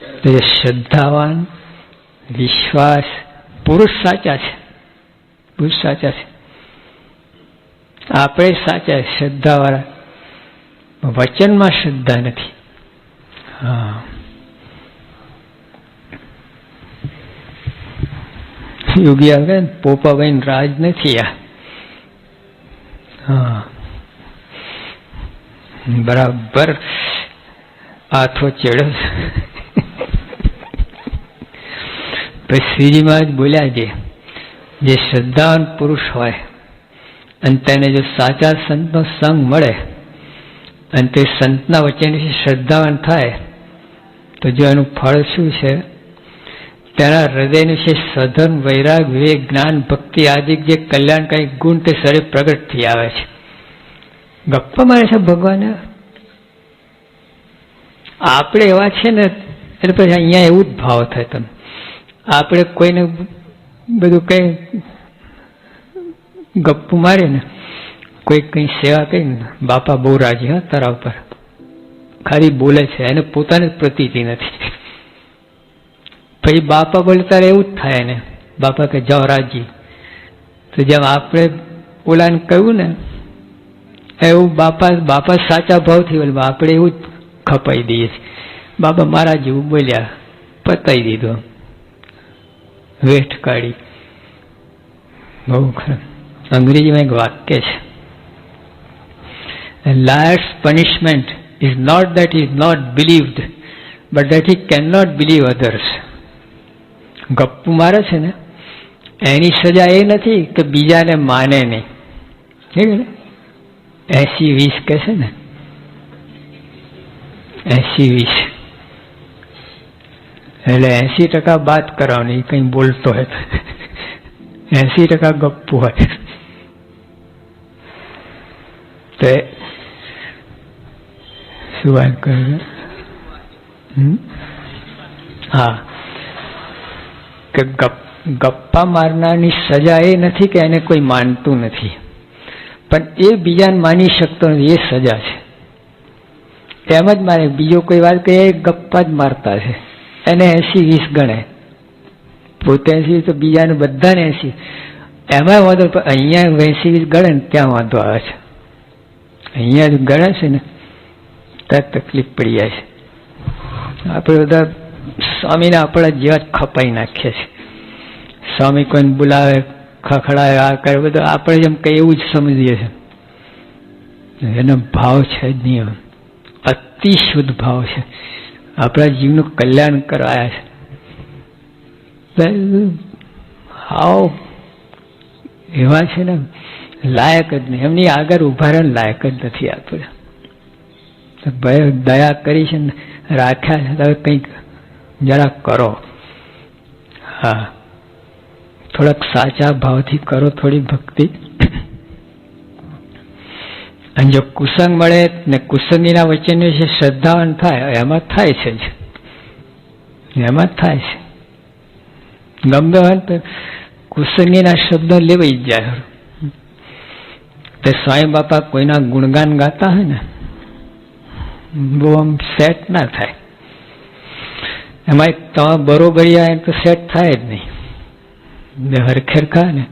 તો એ શ્રદ્ધાવાન, વિશ્વાસ, પુરુષ સાચા છે. પુરુષ સાચા છે. આપણે સાચા શ્રદ્ધાવાળા. વચનમાં શ્રદ્ધા નથી. હા. યોગી આવે પોપાભાઈ રાજ નથી આ. હા. બરાબર. આથો ચડ્યો પછી શ્રીજીમાં જ બોલ્યા છે જે શ્રદ્ધાવાન પુરુષ હોય અને તેને જો સાચા સંતનો સંગ મળે અને તે સંતના વિશે શ્રદ્ધાવાન થાય, તો જો એનું ફળ શું છે? તેના હૃદયનું છે સધન, વૈરાગ, વિવેક, જ્ઞાન, ભક્તિ આદિ જે કલ્યાણકારી ગુણ તે સરે પ્રગટ થઈ આવે છે. ગપ્પા મારે છે ભગવાન? આપણે એવા છે ને, એટલે પછી અહીંયા એવું જ ભાવ થાય તમે આપણે કોઈને બધું કઈ ગપ્પુ મારે ને કોઈ કઈ સેવા કરીને બાપા બહુ રાજી હા તારા ઉપર. ખાલી બોલે છે, એને પોતાની પ્રતીતિ નથી. પછી બાપા બોલે તારે એવું જ થાય ને બાપા કે જાઓ રાજી. તો જેમ આપણે ઓલાને કહ્યું ને, એવું બાપા બાપા સાચા ભાવથી બોલે આપણે એવું જ ખપાઈ દઈએ બાબા મારા જેવું બોલ્યા, પતાઈ દીધું. વેઠ કાઢી. બહુ ખરું. અંગ્રેજીમાં એક વાક્ય છે. Liars punishment is not that is not believed but that he can not believe others ગપ્પુ મારે છે ને, એની સજા એ નથી કે બીજાને માને નહીં. ને? એસી વીસ કે છે ને? એસી વીસ. એટલે એસી ટકા બાત કરવાની કંઈ બોલતો હોય એસી ટકા ગપ્પુ હોય. તો શું વાત કરું હા. કે ગપ્પા મારનારની સજા એ નથી કે એને કોઈ માનતું નથી. પણ એ બીજાને માની શકતો નથી, એ સજા છે. એમ જ મારે બીજો કોઈ વાત કે ગપ્પા જ મારતા છે. એને એસી વીસ ગણે. પોતે એસી તો બીજાને બધાને એસી. એમાં વાંધો પણ અહીંયા એસી વીસ ગણે ને ત્યાં વાંધો આવે છે. અહીંયા ગણે છે ને, ત્યાં તકલીફ પડી જાય છે. આપણે બધા સ્વામીને આપણા જેવા જ ખપાઈ નાખીએ છીએ. સ્વામી કોઈને બોલાવે, ખખડાવે, આ કરે, બધું આપણે જેમ કંઈ એવું જ સમજીએ છીએ. એનો ભાવ છે જ નહીં અતિ શુદ્ધ ભાવ છે. આપણા જીવનું કલ્યાણ કરાયા છે. હાવ એવા છે ને, લાયક જ નહીં. એમની આગળ ઊભા રહે લાયક જ નથી આપણે. ભય, દયા કરી છે ને, રાખ્યા છે તમે કંઈક જરા કરો. હા. થોડાક સાચા ભાવથી કરો, થોડી ભક્તિ. અને જો કુસંગ મળે ને કુસંગીના વચન જે શ્રદ્ધાવાન થાય, એમાં થાય છે જ. એમાં થાય છે. ગમે હોય તો કુસંગીના શબ્દો લેવાઈ જાય. તે સ્વામી બાપા કોઈના ગુણગાન ગાતા હોય ને, બહુ આમ સેટ ના થાય. એમાં તમે બરોબરિયા તો સેટ થાય જ નહીં. હરખેરખા ને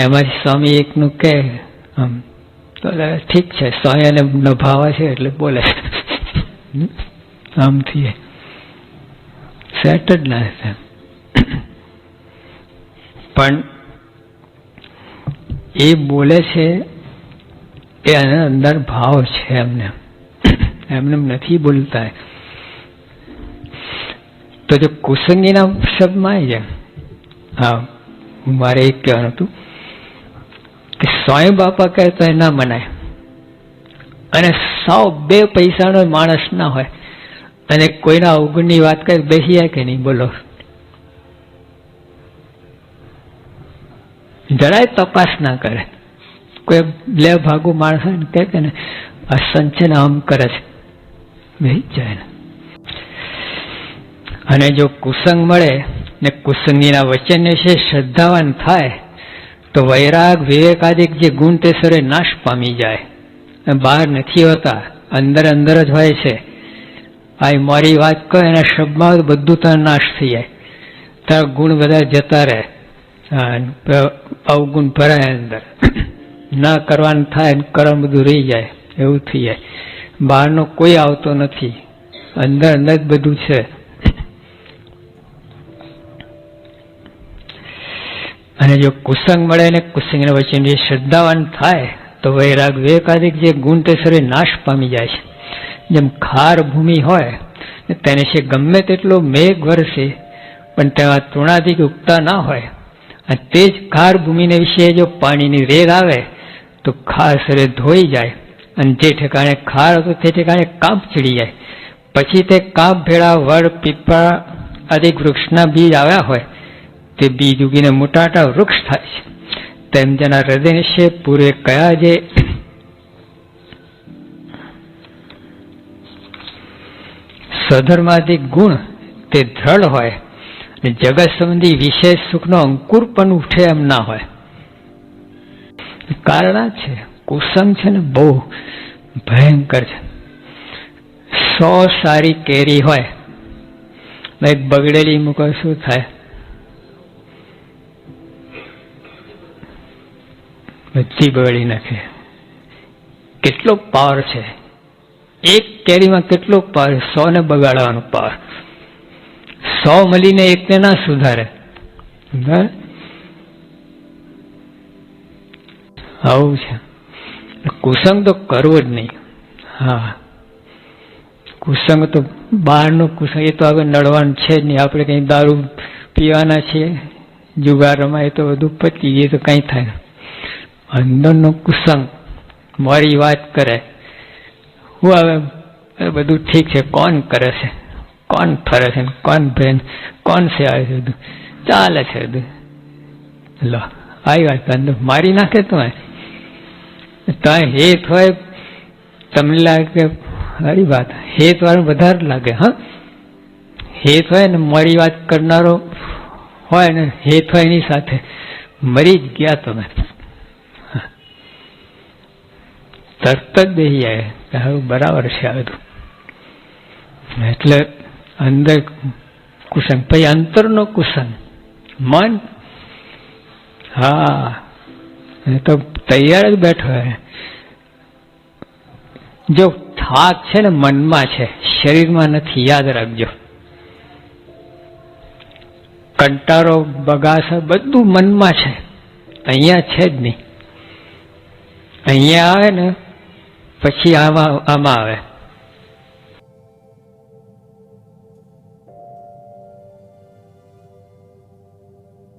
એમાંથી સ્વામી એકનું કે આમ તો ઠીક છે સ્વામી અને નભાવા છે એટલે બોલે. આમથી સેટ જ ના થાય. પણ એ બોલે છે એ એના અંદર ભાવ છે એમને. એમને નથી બોલતા. તો જો કુસંગીના શબ્દમાં આવી જાય. હા મારે એક કહેવાનું હતું. કે સ્વામી બાપા કહે તો એ ના મનાય. અને સાવ બે પૈસાનો માણસ ના હોય. અને કોઈના અવગુણની વાત કરે બેસીએ કે નહીં, બોલો. જરાય તપાસ ના કરે. કોઈ લે ભાગુ માણસ હોય ને કે ને, આ સંચન આમ કરે છે. બેસી જાય ને. અને જો કુસંગ મળે ને કુસંગીના વચન વિશે શ્રદ્ધાવાન થાય તો વૈરાગ વિવેકાદિક જે ગુણ તે સરે નાશ પામી જાય. બહાર નથી હોતા, અંદર અંદર જ હોય છે. આ મારી વાત કહે એના શબ્દમાં બધું તને નાશ થઈ જાય. તારા ગુણ બધા જતા રહે. અવગુણ ભરાય અંદર. ના કરવાનું થાય કરવાનું બધું રહી જાય. એવું થઈ જાય. બહારનો કોઈ આવતો નથી. અંદર અંદર જ બધું છે. અને જો કુસંગ મળે ને કુસંગને વચ્ચે જે શ્રદ્ધાવાન થાય, તો વૈરાગ વિવેકાધિક જે ગુણ તે શરીર નાશ પામી જાય છે. જેમ ખાર ભૂમિ હોય તેને છે ગમે તેટલો મેઘ વરસે, પણ તેમાં તૃણાધિક ઉગતા ના હોય. અને તે જ ખાર ભૂમિને વિશે જો પાણીની રેર આવે, તો ખાર સરે ધોઈ જાય, અને જે ઠેકાણે ખાર હતો તે ઠેકાણે કાંપ ચડી જાય. પછી તે કાંપ ભેળા વડ, પીપળા આદિ વૃક્ષના બીજ આવ્યા હોય તે બીજ ઉગીને મોટાટા વૃક્ષ થાય છે. તેમ જેના હૃદય છે પૂરે કયા જે સ્વધર્માધિક ગુણ તે દ્રઢ હોય અને જગત સંબંધી વિશેષ સુખનો અંકુર પણ ઉઠે એમ ના હોય. કારણ છે, કુસંગ છે ને બહુ ભયંકર છે. સો સારી કેરી હોય, એક બગડેલી મૂકો શું થાય? બધી બગડી નાખે કેટલો પાવર છે? એક કેરીમાં કેટલો પાવર? સો ને બગાડવાનો પાવર. સો મળીને એકને ના સુધારે? આવું છે. કુસંગ તો કરવો જ નહીં. હા. કુસંગ તો બહારનો કુસંગ, એ તો હવે નડવાનું છે જ નહીં. આપણે કંઈ દારૂ પીવાના છીએ જુગાર રમાય તો બધું પતી જાય તો કંઈ થાય. નહીં. અંદરનો કુસંગ, મારી વાત કરે. હું હવે બધું ઠીક છે, કોણ કરે છે? કોણ ફરે છે? કોણ બેન કોણ છે આવે છે બધું? ચાલે છે બધું. લો આવી વાત અંદર મારી નાખે તમે ત્યાં હેત હોય, તમને લાગે, સારી વાત. હેત વાળું વધારે લાગે, હા? હેત હોય ને મારી વાત કરનારો હોય ને હેત હોય એની સાથે મરી જ ગયા તમે. તરત જ બેસી જાય. હવે બરાબર છે આ બધું એટલે અંદર કુસંગ. પછી અંતરનો કુસંગ. મન? હા. એ તો તૈયાર જ બેઠો હે. જો થાક છે ને મનમાં છે, શરીરમાં નથી, યાદ રાખજો. કંટારો, બગાસ બધું મનમાં છે. અહીંયા છે જ નહીં. અહીંયા આવે ને પછી આમાં આમાં આવે.